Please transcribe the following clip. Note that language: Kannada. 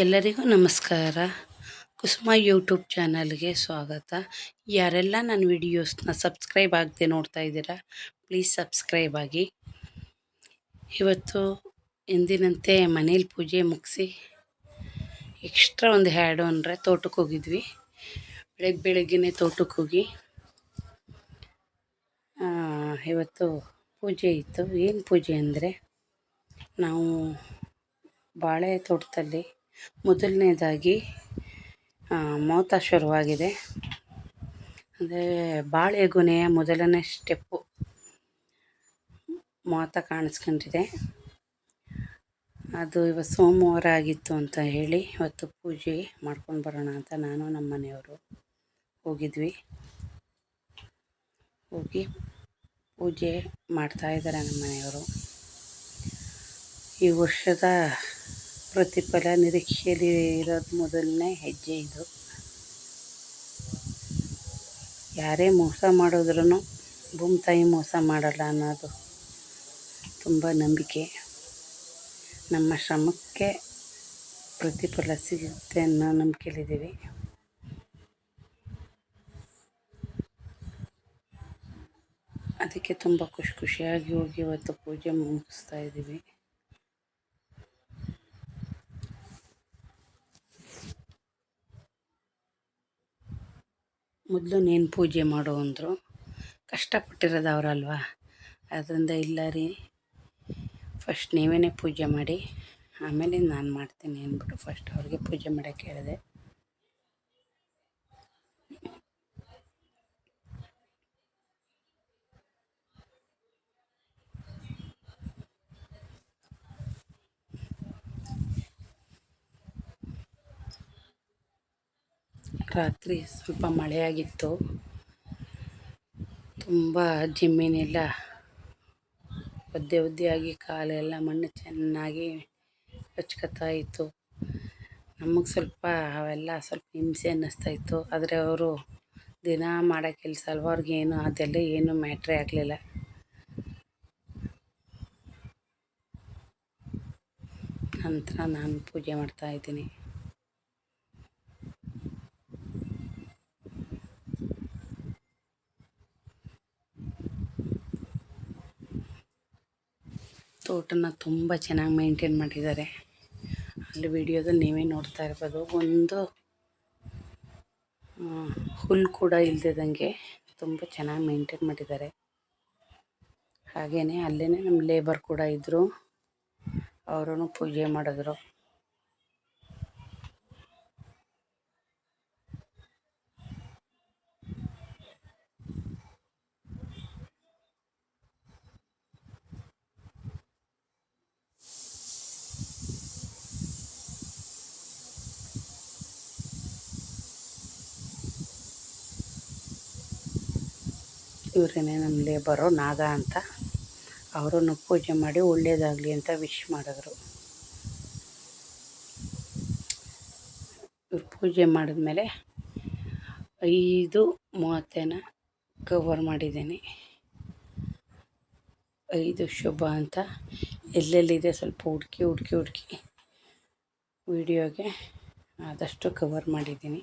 ಎಲ್ಲರಿಗೂ ನಮಸ್ಕಾರ. ಕುಸುಮ ಯೂಟ್ಯೂಬ್ ಚಾನಲ್ಗೆ ಸ್ವಾಗತ. ಯಾರೆಲ್ಲ ನನ್ನ ವಿಡಿಯೋಸ್ನ ಸಬ್ಸ್ಕ್ರೈಬ್ ಆಗದೆ ನೋಡ್ತಾ ಇದ್ದೀರಾ, ಪ್ಲೀಸ್ ಸಬ್ಸ್ಕ್ರೈಬ್ ಆಗಿ. ಇವತ್ತು ಎಂದಿನಂತೆ ಮನೇಲಿ ಪೂಜೆ ಮುಗಿಸಿ ಎಕ್ಸ್ಟ್ರಾ ಒಂದು ಹ್ಯಾಡು ಅಂದರೆ ತೋಟಕ್ಕೆ ಹೋಗಿದ್ವಿ. ಬೆಳಗ್ಗೆ ಬೆಳಗ್ಗೆನೇ ತೋಟಕ್ಕೆ ಹೋಗಿ ಇವತ್ತು ಪೂಜೆ ಇತ್ತು. ಏನು ಪೂಜೆ ಅಂದರೆ, ನಾವು ಬಾಳೆ ತೋಟದಲ್ಲಿ ಮೊದಲನೇದಾಗಿ ಮೋತ ಶುರುವಾಗಿದೆ. ಅಂದರೆ ಬಾಳೆಗೊನೆಯ ಮೊದಲನೇ ಸ್ಟೆಪ್ಪು ಮೋತ ಕಾಣಿಸ್ಕೊಂಡಿದೆ. ಅದು ಇವತ್ತು ಸೋಮವಾರ ಆಗಿತ್ತು ಅಂತ ಹೇಳಿ ಇವತ್ತು ಪೂಜೆ ಮಾಡ್ಕೊಂಡು ಬರೋಣ ಅಂತ ನಾನು ನಮ್ಮ ಮನೆಯವರು ಹೋಗಿದ್ವಿ. ಹೋಗಿ ಪೂಜೆ ಮಾಡ್ತಾಯಿದ್ದಾರೆ ನಮ್ಮ ಮನೆಯವರು. ಈ ವರ್ಷದ ಪ್ರತಿಫಲ ನಿರೀಕ್ಷೆಯಲ್ಲಿ ಇರೋದು ಮೊದಲನೇ ಹೆಜ್ಜೆ ಇದು. ಯಾರೇ ಮೋಸ ಮಾಡಿದ್ರೂ ಭೂಮಿ ತಾಯಿ ಮೋಸ ಮಾಡಲ್ಲ ಅನ್ನೋದು ತುಂಬ ನಂಬಿಕೆ. ನಮ್ಮ ಶ್ರಮಕ್ಕೆ ಪ್ರತಿಫಲ ಸಿಗುತ್ತೆ ಅನ್ನೋ ನಂಬಿಕೆಯಲ್ಲಿದ್ದೀವಿ. ಅದಕ್ಕೆ ತುಂಬ ಖುಷಿ ಖುಷಿಯಾಗಿ ಹೋಗಿ ಇವತ್ತು ಪೂಜೆ ಮುಗಿಸ್ತಾ ಇದ್ದೀವಿ. ಮೊದಲು ನೀನು ಪೂಜೆ ಮಾಡು ಅಂದರು. ಕಷ್ಟಪಟ್ಟಿರೋದು ಅವರಲ್ವ? ಅದರಿಂದ ಇಲ್ಲ ರೀ. ಫಸ್ಟ್ ನೀವೇ ಪೂಜೆ ಮಾಡಿ, ಆಮೇಲೆ ನಾನು ಮಾಡ್ತೀನಿ ಅಂದ್ಬಿಟ್ಟು ಫಸ್ಟ್ ಅವ್ರಿಗೆ ಪೂಜೆ ಮಾಡೋಕ್ಕೆ ಹೇಳಿದೆ. ರಾತ್ರಿ ಸ್ವಲ್ಪ ಮಳೆಯಾಗಿತ್ತು. ತುಂಬ ಜಮೀನೆಲ್ಲ ಒದ್ದೆ ಒದ್ದೆಯಾಗಿ ಕಾಲೆಲ್ಲ ಮಣ್ಣು ಚೆನ್ನಾಗಿ ಇತ್ತು. ನಮಗೆ ಸ್ವಲ್ಪ ಅವೆಲ್ಲ ಸ್ವಲ್ಪ ಹಿಂಸೆ ಅನ್ನಿಸ್ತಾಯಿತ್ತು ಆದರೆ ಅವರು ದಿನ ಮಾಡೋ ಕೆಲಸ ಅಲ್ವ ಅವ್ರಿಗೇನು ಅದೆಲ್ಲ ಏನು ಮ್ಯಾಟ್ರೇ ಆಗಲಿಲ್ಲ. ನಂತರ ನಾನು ಪೂಜೆ ಮಾಡ್ತಾಯಿದ್ದೀನಿ ತೋಟನ ತುಂಬ ಚೆನ್ನಾಗಿ ಮೇಂಟೈನ್ ಮಾಡಿದ್ದಾರೆ. ಅಲ್ಲಿ ವಿಡಿಯೋದಲ್ಲಿ ನೀವೇ ನೋಡ್ತಾ ಇರ್ಬೋದು. ಒಂದು ಹುಲ್ ಕೂಡ ಇಲ್ದಿದಂಗೆ ತುಂಬ ಚೆನ್ನಾಗಿ ಮೇಂಟೈನ್ ಮಾಡಿದ್ದಾರೆ. ಹಾಗೆಯೇ ಅಲ್ಲೇ ನಮ್ಮ ಲೇಬರ್ ಕೂಡ ಇದ್ದರು ಅವರು ಪೂಜೆ ಮಾಡಿದ್ರು. ಇವರೇನೆ ನಮ್ಮ ಲೇಬರು ನಾಗ ಅಂತ. ಅವರನ್ನು ಪೂಜೆ ಮಾಡಿ ಒಳ್ಳೆಯದಾಗಲಿ ಅಂತ ವಿಶ್ ಮಾಡಿದ್ರು. ಇವ್ರು ಪೂಜೆ ಮಾಡಿದ್ಮೇಲೆ ಐದು ಮೂವತ್ತೇನ ಕವರ್ ಮಾಡಿದ್ದೀನಿ. ಐದು ಶುಭ ಅಂತ. ಎಲ್ಲೆಲ್ಲಿದೆ ಸ್ವಲ್ಪ ಹುಡುಕಿ ಹುಡುಕಿ ಹುಡುಕಿ ವಿಡಿಯೋಗೆ ಆದಷ್ಟು ಕವರ್ ಮಾಡಿದ್ದೀನಿ.